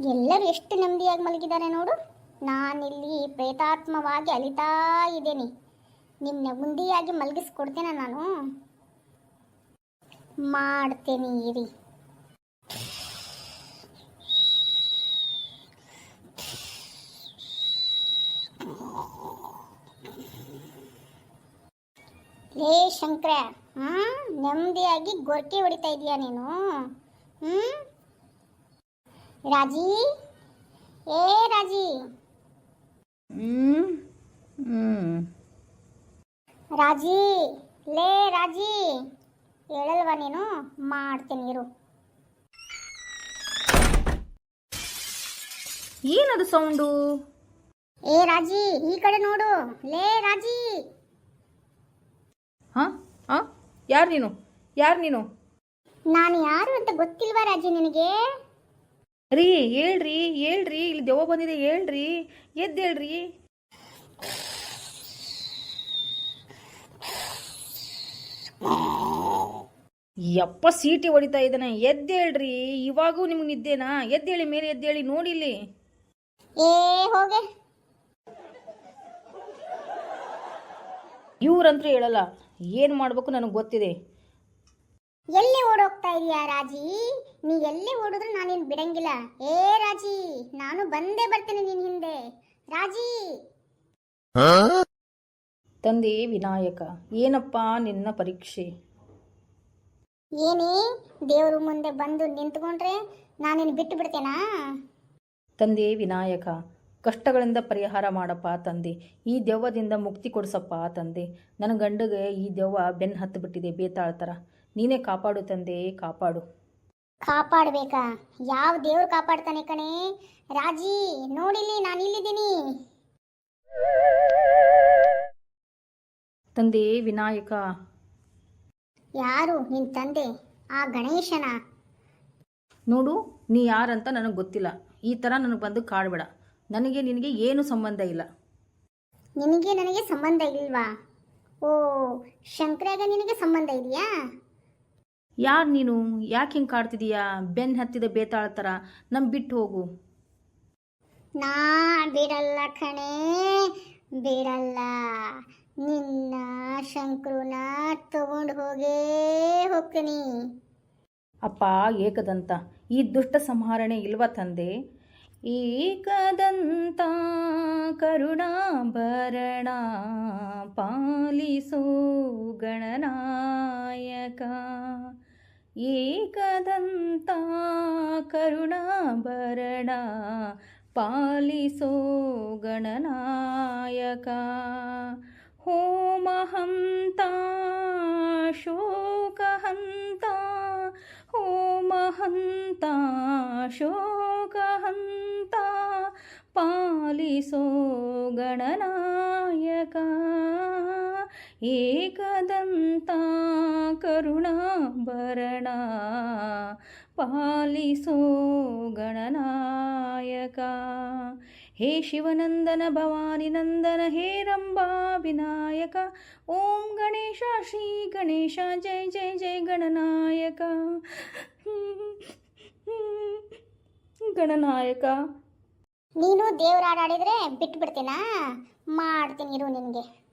ಎಲ್ಲರೂ ಎಷ್ಟು ನೆಮ್ಮದಿಯಾಗಿ ಮಲಗಿದ್ದಾರೆ ನೋಡು. ನಾನಿಲ್ಲಿ ಪ್ರೇತಾತ್ಮವಾಗಿ ಅಲಿತಾ ಇದ್ದೀನಿ. ನಿಮ್ಮನ್ನ ಗುಂಡಿಯಾಗಿ ಮಲಗಿಸ್ಕೊಡ್ತೇನೆ ನಾನು. ಮಾಡ್ತೇನೆ ಇರಿ. ಲೇ ಶಂಕರ, ಹ್ಮ್? ನೆಮ್ಮದಿಯಾಗಿ ಗೊರ್ಕೆ ಹೊಡಿತಾ ಇದೀಯ ನೀನು? ಹ್ಮ್? ರಾಜಿ? ಏ ರಾಜಿ? ರಾಜಿ ಲೇ ರಾಜಿ. ಹೇಳಲ್ವಾ ನೀನು? ಮಾಡ್ತೀನಿ ಇರು. ಏನದು ಸೌಂಡು? ಏ ರಾಜಿ ಈ ಕಡೆ ನೋಡು. ಲೇ ರಾಜಿ. ಹಾಂ ಹಾಂ? ಯಾರು ನೀನು? ಯಾರು ನೀನು? ನಾನು ಯಾರು ಅಂತ ಗೊತ್ತಿಲ್ವಾ ರಾಜಿ ನಿನಗೆ? ರೀ ಹೇಳ್ರಿ ಹೇಳ್ರಿ ಇಲ್ಲಿ ದೆವ್ವ ಬಂದಿದೆ ಹೇಳ್ರಿ ಎದ್ದೇಳ್ರಿ ಯಪ್ಪ ಸೀಟಿ ಹೊಡಿತಾ ಇದ್ದಾನೆ ಎದ್ದೇಳ್ರಿ ಇವಾಗೂ ನಿಮ್ಗೆ ನಿದ್ದೇನಾ? ಎದ್ದೇಳಿ ಮೇಲೆ ಎದ್ದೇಳಿ ಹೋಗೆ. ಇವ್ರಂತೂ ಹೇಳಲ್ಲ ಏನು ಮಾಡಬೇಕು ನನಗೆ ಗೊತ್ತಿದೆ. ಎಲ್ಲಿ ಓಡೋಗ್ತಾ ಇದೀಯಾ ರಾಜಿ? ನೀ ಎಲ್ಲಿ ಓಡಿದ್ರು ನಾನೇನು ಬಿಡಂಗಿಲ್ಲ. ಏ ರಾಜಿ ನಾನು ಬಂದೇ ಬರ್ತೇನೆ ನಿನ್ ಹಿಂದೆ. ರಾಜಿ! ತಂದೆ ವಿನಾಯಕ ಏನಪ್ಪ ನಿನ್ನ ಪರೀಕ್ಷೆ? ಏನೇ ದೇವರು ಮುಂದೆ ಬಂದು ನಿಂತ್ಕೊಂಡ್ರೆ ನಾನೇನು ಬಿಟ್ಟು ಬಿಡ್ತೇನಾ ತಂದೆ ವಿನಾಯಕ ಕಷ್ಟಗಳಿಂದ ಪರಿಹಾರ ಮಾಡಪ್ಪ ತಂದೆ. ಈ ದೆವ್ವದಿಂದ ಮುಕ್ತಿ ಕೊಡಿಸಪ್ಪ ತಂದೆ. ನನ್ನ ಗಂಡಗೆ ಈ ದೆವ್ವ ಬೆನ್ನು ಹತ್ತು ಬಿಟ್ಟಿದೆ ಬೇತಾಳ ಥರ ನೀನೇ ಕಾಪಾಡು ತಂದೆ ಕಾಪಾಡು. ಕಾಪಾಡ್ಬೇಕಾ? ಯಾವ ದೇವ್ರು ಕಾಪಾಡ್ತಾನೆ ಕಣೆ? ರಾಜಿ ನೋಡಿಲಿ ನಾನು ಇಲ್ಲಿದ್ದೀನಿ. ತಂದೆ ವಿನಾಯಕ. ಯಾರು? ನಿನ್ ತಂದೆ? ಆ ಗಣೇಶನ? ನೋಡು ನೀ ಯಾರಂತ ನನಗೆ ಗೊತ್ತಿಲ್ಲ. ಈ ಥರ ನನಗೆ ಬಂದು ಕಾಡಬೇಡ. ನನಗೆ ನಿನಗೆ ಏನು ಸಂಬಂಧ ಇಲ್ಲ. ನಿನಗೆ ನನಗೆ ಸಂಬಂಧ ಇಲ್ವಾ? ಓ ಶಂಕರಾಗ ನಿನಗೆ ಸಂಬಂಧ ಇದೆಯಾ? ಯಾರು ನೀನು? ಯಾಕೆ ಹಿಂಗೆ ಕಾಡ್ತಿದೀಯಾ? ಬೆನ್ನು ಹತ್ತಿದ ಬೇತಾಳ ಥರ ನಮ್ ಬಿಟ್ಟು ಹೋಗು. ನಾ ಬಿಡಲ್ಲ ಕಣೆ ಬಿಡಲ್ಲ. ನಿನ್ನ ಶಂಕ್ರನ ತಗೊಂಡು ಹೋಗೇ ಹೋಗ್ತೀನಿ. ಅಪ್ಪ ಏಕದಂತ. ಈ ದುಷ್ಟ ಸಂಹಾರಣೆ ಇಲ್ವ ತಂದೆ? ಏಕದಂತ ಕರುಣಾಭರಣ ಪಾಲಿಸೋ ಗಣನಾಯಕ. एकदन्ता करुणाभरणा पालिसो गणनायका होमहन्ता शोकहन्ता होमहन्ता शोकहन्ता पालिसो गणनायका ಏಕದಂತ ಕರುಣಾಭರಣ ಪಾಲಿಸೋ ಗಣನಾಯಕ. ಹೇ ಶಿವನಂದನ ಭವಾನಿ ನಂದನ ಹೇ ರಂಬಾ ವಿನಾಯಕ. ಓಂ ಗಣೇಶ, ಶ್ರೀ ಗಣೇಶ ಜಯ ಜಯ ಜಯ ಗಣನಾಯಕ. ಗಣನಾಯಕ. ನೀನು ದೇವ್ರ ಆಡಿದ್ರೆ ಬಿಟ್ಟು ಬಿಡ್ತೀನಾ ಮಾಡ್ತೀನಿ ಇರು ನಿನಗೆ.